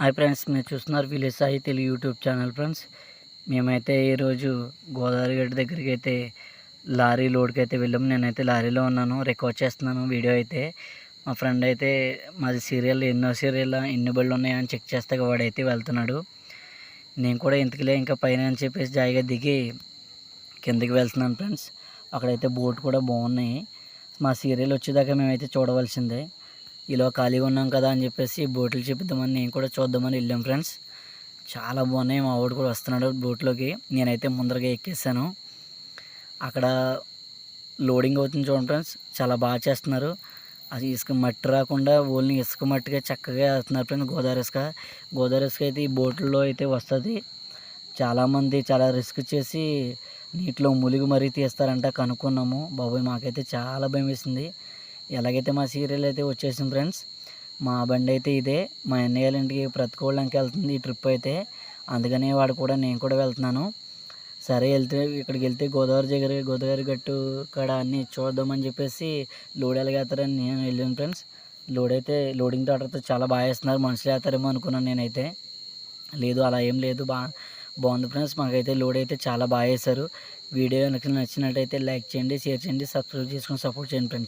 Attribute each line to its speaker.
Speaker 1: Hi friends మీరు చూస్తున్నారు village Sai Telugu YouTube channel friends. మేమైతే ఈరోజు గోదావరి గడ్డ దగ్గరికి అయితే లారీ లోడ్కి అయితే వెళ్ళాము నేనైతే లారీలో ఉన్నాను రికార్డ్ చేస్తున్నాను వీడియో అయితే. మా ఫ్రెండ్ అయితే మాది సీరియల్ ఎన్నో సీరియల్ ఎన్ని బళ్ళు ఉన్నాయని చెక్ చేస్తే వాడైతే వెళ్తున్నాడు. నేను కూడా ఇంతకులే ఇంకా పైన అని చెప్పేసి జాయిగా దిగి కిందకి వెళ్తున్నాను ఫ్రెండ్స్. అక్కడైతే బోట్ కూడా బాగున్నాయి. మా సీరియల్ వచ్చేదాకా మేమైతే చూడవలసిందే. ఇలా ఖాళీగా ఉన్నాం కదా అని చెప్పేసి బోట్లు చూపిద్దామని నేను కూడా చూద్దామని వెళ్ళాం ఫ్రెండ్స్. చాలా బాగున్నాయి. మా వాడు కూడా వస్తున్నాడు బోట్లోకి. నేనైతే ముందరగా ఎక్కేసాను. అక్కడ లోడింగ్ అవుతుంది చూడండి ఫ్రెండ్స్. చాలా బాగా చేస్తున్నారు. అది ఇసుక మట్టి రాకుండా ఓన్లీ ఇసుక మట్టిగా చక్కగా వేస్తున్నారు ఫ్రెండ్స్ గోదావరి ఇసుక. గోదావరి ఇసుక అయితే ఈ బోట్లలో అయితే వస్తుంది. చాలామంది చాలా రిస్క్ చేసి నీటిలో మునిగి మరీ తీస్తారంట కనుక్కున్నాము. బాబోయ్ మాకైతే చాలా భయం వేసింది. ఎలాగైతే మా సీరియల్ అయితే వచ్చేసింది ఫ్రెండ్స్ మా బండి అయితే ఇదే. మా అన్నయ్య ఇంటికి ప్రతికూలంకి వెళ్తుంది ఈ ట్రిప్ అయితే. అందుకనే వాడు కూడా నేను కూడా వెళ్తున్నాను. సరే వెళ్తే ఇక్కడికి వెళ్తే గోదావరి దగ్గర గోదావరి గట్టు కాడ అన్నీ చూద్దామని చెప్పేసి లోడ్ ఎలాగేస్తారని నేను వెళ్ళాను ఫ్రెండ్స్ లోడ్ అయితే లోడింగ్ తోటతో చాలా బాగా వేస్తున్నారు. మనుషులు వేస్తారేమో అనుకున్నాను నేనైతే. లేదు అలా ఏం లేదు. బా బాగుంది ఫ్రెండ్స్ మాకైతే లోడ్ అయితే చాలా బాగా వేశారు. వీడియో కనుక నచ్చినట్టయితే లైక్ చేయండి షేర్ చేయండి సబ్స్క్రైబ్ చేసుకొని సపోర్ట్ చేయండి ఫ్రెండ్స్